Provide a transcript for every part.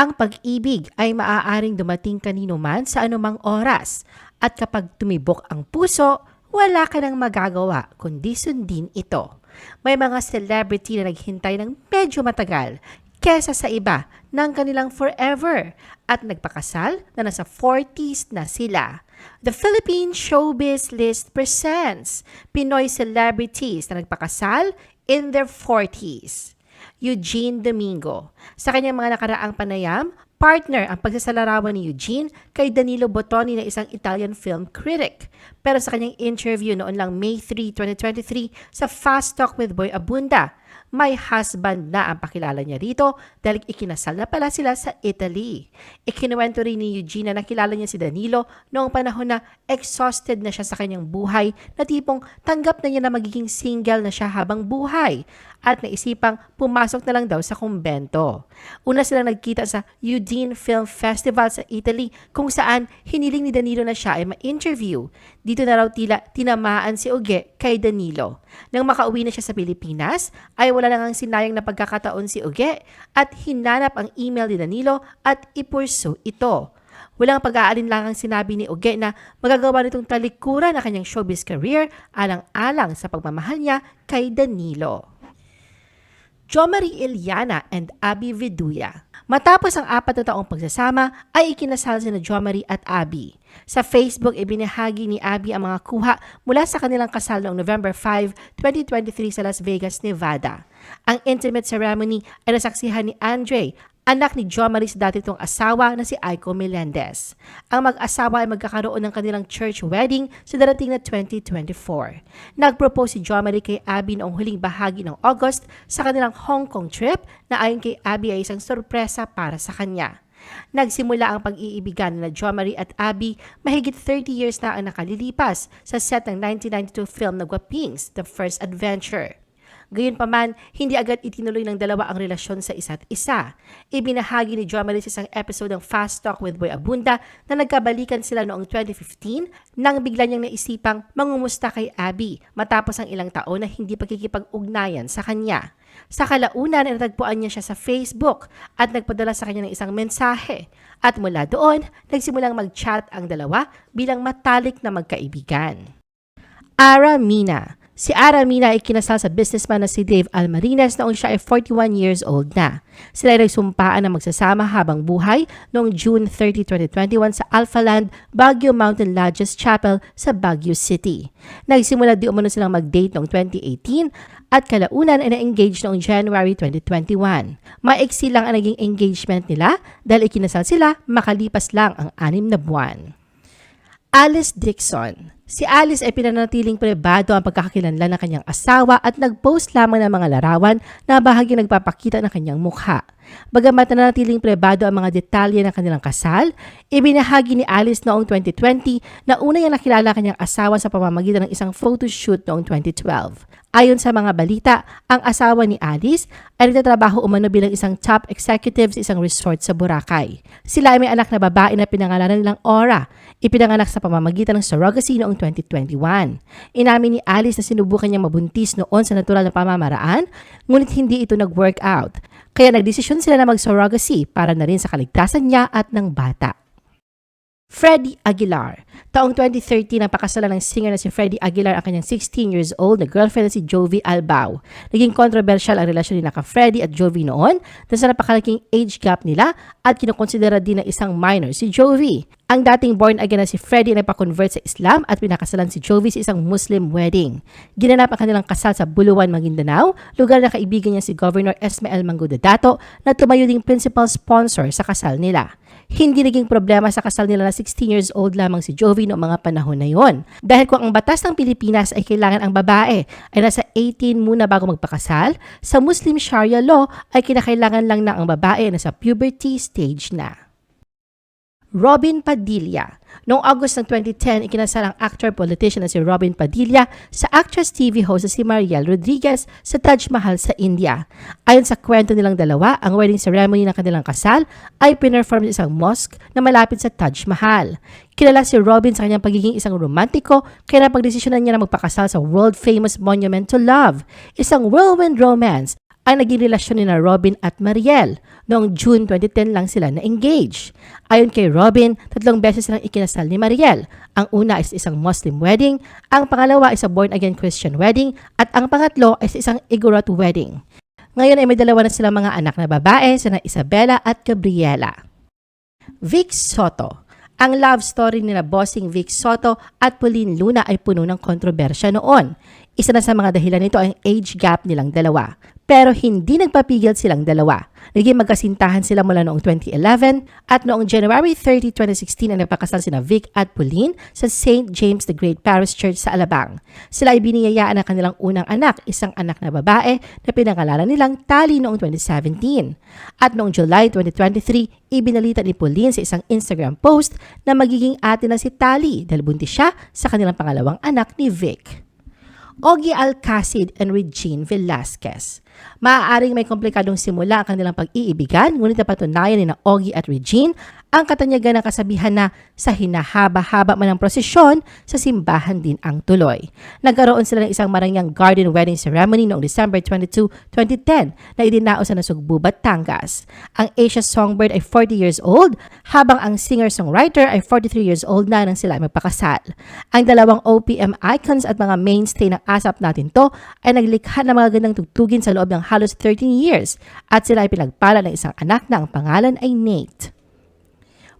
Ang pag-ibig ay maaaring dumating kanino man sa anumang oras at kapag tumibok ang puso, wala ka nang magagawa kundi sundin ito. May mga celebrity na naghintay ng medyo matagal kesa sa iba ng kanilang forever at nagpakasal na nasa 40s na sila. The Philippine Showbiz List presents Pinoy celebrities na nagpakasal in their 40s. Eugene Domingo. Sa kanyang mga nakaraang panayam, partner ang pagsasalarawan ni Eugene kay Danilo Bottoni na isang Italian film critic. Pero sa kanyang interview noon lang May 3, 2023 sa Fast Talk with Boy Abunda, may husband na ang pakilala niya rito dahil ikinasal na pala sila sa Italy. Ikinuwento rin ni Eugene na nakilala niya si Danilo noong panahon na exhausted na siya sa kanyang buhay na tipong tanggap na niya na magiging single na siya habang buhay at naisipang pumasok na lang daw sa kumbento. Una silang nagkita sa Udine Film Festival sa Italy kung saan hiniling ni Danilo na siya ay ma-interview. Dito na raw tila tinamaan si Uge kay Danilo. Nang makauwi na siya sa Pilipinas, ay wala nang sinayang na pagkakataon si Uge at hinanap ang email ni Danilo at ipurso ito. Walang pag-aalinlangang sinabi ni Uge na magagawa nitong talikuran na kanyang showbiz career alang-alang sa pagmamahal niya kay Danilo. Jo Marie Iliana and Abby Viduya. Matapos ang apat na taong pagsasama, ay ikinasal sina Jo Marie at Abby. Sa Facebook, ibinahagi ni Abby ang mga kuha mula sa kanilang kasal noong November 5, 2023 sa Las Vegas, Nevada. Ang intimate ceremony ay nasaksihan ni Andre, anak ni Jo Marie sa dati itong asawa na si Aiko Melendez. Ang mag-asawa ay magkakaroon ng kanilang church wedding sa darating na 2024. Nag-propose si Jo Marie kay Abby noong huling bahagi ng August sa kanilang Hong Kong trip na ayon kay Abby ay isang sorpresa para sa kanya. Nagsimula ang pag-iibigan na Jo Marie at Abby mahigit 30 years na ang nakalilipas sa set ng 1992 film na Guapings, The First Adventure. Gayunpaman, hindi agad itinuloy ng dalawa ang relasyon sa isa't isa. Ibinahagi ni Jo Marie sa isang episode ng Fast Talk with Boy Abunda na nagkabalikan sila noong 2015 nang bigla niyang naisipang mangumusta kay Abby matapos ang ilang taon na hindi pagkikipag-ugnayan sa kanya. Sa kalaunan, natagpuan niya siya sa Facebook at nagpadala sa kanya ng isang mensahe. At mula doon, nagsimulang mag-chat ang dalawa bilang matalik na magkaibigan. Ara Mina Si Ara Mina ay kinasal sa businessman na si Dave Almarines noong siya ay 41 years old na. Sila ay nagsumpaan na magsasama habang buhay noong June 30, 2021 sa Alphaland Baguio Mountain Lodges Chapel sa Baguio City. Nagsimula di umano silang mag-date noong 2018 at kalaunan ay na-engage noong January 2021. Maiksi lang ang naging engagement nila dahil ikinasal sila makalipas lang ang anim na buwan. Alice Dixon Si Alice ay pinanatiling pribado ang pagkakakilanlan ng kanyang asawa at nag-post lamang ng mga larawan na bahagi nagpapakita ng kanyang mukha. Bagamat nanatiling pribado ang mga detalye ng kanilang kasal, ibinahagi ni Alice noong 2020 na una niyang nakilala kanyang asawa sa pamamagitan ng isang photoshoot noong 2012. Ayon sa mga balita, ang asawa ni Alice ay nagtatrabaho umano bilang isang top executive sa isang resort sa Boracay. Sila ay may anak na babae na pinangalanan nilang Aura. Ipinanganak sa pamamagitan ng surrogacy noong 2021. Inamin ni Alice na sinubukan niyang mabuntis noon sa natural na pamamaraan, ngunit hindi ito nag-work out. Kaya nagdesisyon sila na mag-surrogacy para na rin sa kaligtasan niya at ng bata. Freddie Aguilar. Taong 2013, napakasalan ng singer na si Freddie Aguilar ang kanyang 16 years old na girlfriend na si Jovi Albao. Naging controversial ang relasyon ni naka Freddie at Jovi noon dahil sa napakalaking age gap nila at kinukonsidera din na isang minor si Jovi. Ang dating born again na si Freddie ay pa-convert sa Islam at pinakasalan si Jovi sa isang Muslim wedding. Ginanap ang kanilang kasal sa Buluan, Maguindanao, lugar na kaibigan niya si Governor Esmael Mangudo Dato na tumayo ding principal sponsor sa kasal nila hindi naging problema sa kasal nila na 16 years old lamang si Jovi noong mga panahon na yon. Dahil kung ang batas ng Pilipinas ay kailangan ang babae ay nasa 18 muna bago magpakasal, sa Muslim Sharia law ay kinakailangan lang na ang babae ay nasa puberty stage na. Robin Padilla. Noong August ng 2010, ikinasal ang actor-politician na si Robin Padilla sa actress TV host si Mariel Rodriguez sa Taj Mahal sa India. Ayon sa kwento nilang dalawa, ang wedding ceremony ng kanilang kasal ay pinerform sa isang mosque na malapit sa Taj Mahal. Kilala si Robin sa kanyang pagiging isang romantiko kaya napagdesisyonan niya na magpakasal sa world-famous Monument to Love, isang whirlwind romance ang naging relasyon ni na Robin at Mariel. Noong June 2010 lang sila na-engage. Ayon kay Robin, tatlong beses silang ikinasal ni Mariel. Ang una is isang Muslim wedding, ang pangalawa is a born-again Christian wedding, at ang pangatlo is isang Igorot wedding. Ngayon ay may dalawa na silang mga anak na babae, sina Isabella at Gabriela. Vic Soto. Ang love story nila Bossing Vic Soto at Pauline Luna ay puno ng kontrobersya noon. Isa na sa mga dahilan nito ang age gap nilang dalawa. Pero hindi nagpapigil silang dalawa. Naging magkasintahan sila mula noong 2011 at noong January 30, 2016 ay nagpakasal sina Vic at Pauline sa St. James the Great Parish Church sa Alabang. Sila ay biniyayaan ng kanilang unang anak, isang anak na babae na pinangalanan nilang Tali noong 2017. At noong July 2023, ibinalita ni Pauline sa isang Instagram post na magiging ate na si Tali dahil buntis siya sa kanilang pangalawang anak ni Vic. Ogie Alcacid and Regine Velasquez. Maaaring may komplikadong simula ang kanilang pag-iibigan, ngunit napatunayan ni na Ogie at Regine ang katanyagan ng kasabihan na sa hinahaba-haba man ng prosesyon, sa simbahan din ang tuloy. Nagkaroon sila ng isang marangyang garden wedding ceremony noong December 22, 2010 na idinao sa Nasugbu, Batangas. Ang Asia Songbird ay 40 years old, habang ang singer-songwriter ay 43 years old na nang sila magpakasal. Ang dalawang OPM icons at mga mainstay ng asap natin to ay naglikha ng mga gandang tugtugin sa loob ng halos 13 years at sila ay pinagpala ng isang anak na ang pangalan ay Nate.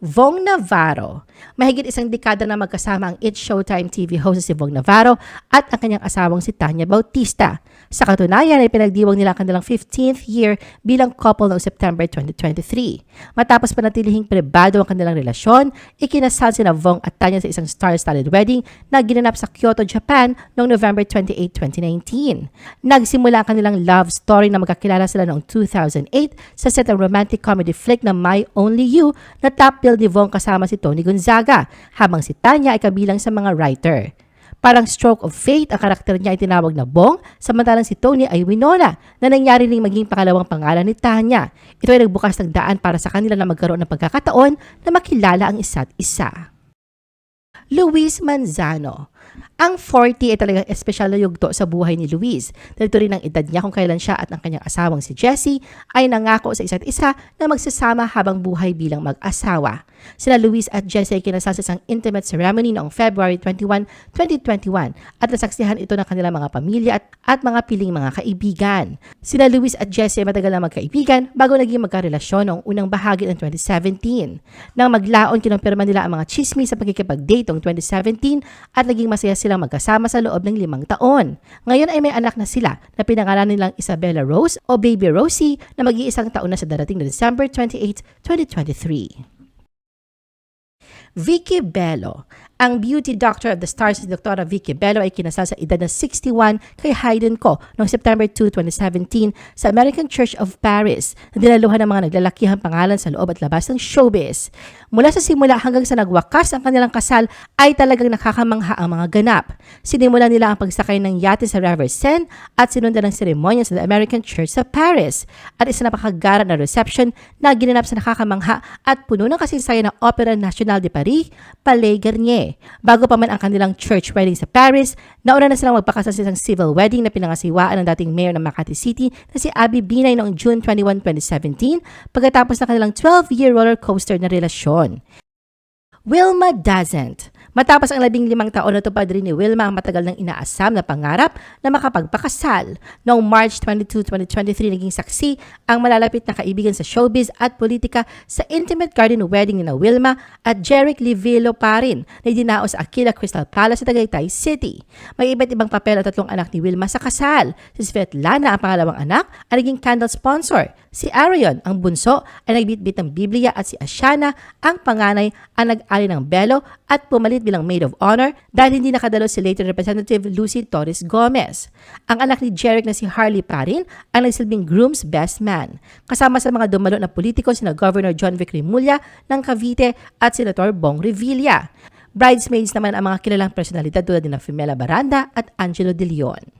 Vong Navarro. Mahigit isang dekada na magkasama ang It's Showtime TV host si Vong Navarro at ang kanyang asawang si Tanya Bautista. Sa katunayan ay pinagdiwang nila ang kanilang 15th year bilang couple noong September 2023. Matapos panatilihing pribado ang kanilang relasyon, ikinasal sina Vong at Tanya sa isang star-studded wedding na ginanap sa Kyoto, Japan noong November 28, 2019. Nagsimula ang kanilang love story na magkakilala sila noong 2008 sa set ng romantic comedy flick na My Only You na top bill ni Vong kasama si Tony Gonzaga, habang si Tanya ay kabilang sa mga writer. Parang stroke of fate, ang karakter niya ay tinawag na Bong, samantalang si Tony ay Winona, na nangyari ring maging pangalawang pangalan ni Tanya. Ito ay nagbukas ng daan para sa kanila na magkaroon ng pagkakataon na makilala ang isa't isa. Luis Manzano. Ang 40 ay talagang espesyal na yugto sa buhay ni Luis. Dahil ito rin ang edad niya kung kailan siya at ang kanyang asawang si Jessie ay nangako sa isa't isa na magsasama habang buhay bilang mag-asawa. Sina Luis at Jessie ay kinasal sa isang intimate ceremony noong February 21, 2021 at nasaksihan ito ng kanilang mga pamilya at, at mga piling mga kaibigan. Sina Luis at Jessie ay matagal na magkaibigan bago naging magkarelasyon noong unang bahagi ng 2017. Nang maglaon, kinumpirma nila ang mga chismis sa pagkikipag-date noong 2017 at naging masaya silang magkasama sa loob ng limang taon. Ngayon ay may anak na sila na pinangalan nilang Isabella Rose o Baby Rosie na mag-iisang taon na sa darating na December 28, 2023. Vicky Bello. Ang beauty doctor of the stars si Dr. Vicky Bello ay kinasal sa edad na 61 kay Hayden Ko noong September 2, 2017 sa American Church of Paris na dinaluhan ng mga naglalakihang pangalan sa loob at labas ng showbiz. Mula sa simula hanggang sa nagwakas ang kanilang kasal ay talagang nakakamangha ang mga ganap. Sinimula nila ang pagsakay ng yate sa River Seine at sinundan ng seremonya sa The American Church sa Paris at isa napakagara na reception na ginanap sa nakakamangha at puno ng kasaysayan ng Opera Nationale de Paris, Palais Garnier. Bago pa man ang kanilang church wedding sa Paris, nauna na silang magpakasal sa isang civil wedding na pinangasiwaan ng dating mayor ng Makati City na si Abby Binay noong June 21, 2017 pagkatapos ng kanilang 12-year roller coaster na relasyon. Wilma doesn't. Matapos ang labing limang taon natupad rin ni Wilma ang matagal ng inaasam na pangarap na makapagpakasal. Noong March 22, 2023, naging saksi ang malalapit na kaibigan sa showbiz at politika sa intimate garden wedding ni na Wilma at Jeric Livilo pa rin na idinao sa Aquila Crystal Palace sa Tagaytay City. May iba't ibang papel at tatlong anak ni Wilma sa kasal. Si Svetlana, ang pangalawang anak, ang naging candle sponsor. Si Arion, ang bunso, ay nagbitbit ng Biblia at si Ashana, ang panganay, ang nag-ali ng belo at pumalit bilang maid of honor dahil hindi nakadalo si later Representative Lucy Torres Gomez. Ang anak ni Jeric na si Harley Parin ang nagsilbing groom's best man. Kasama sa mga dumalo na politiko sina Governor John Vic Rimulya ng Cavite at Senator Bong Revilla. Bridesmaids naman ang mga kilalang personalidad tulad ni Femela Baranda at Angelo De Leon.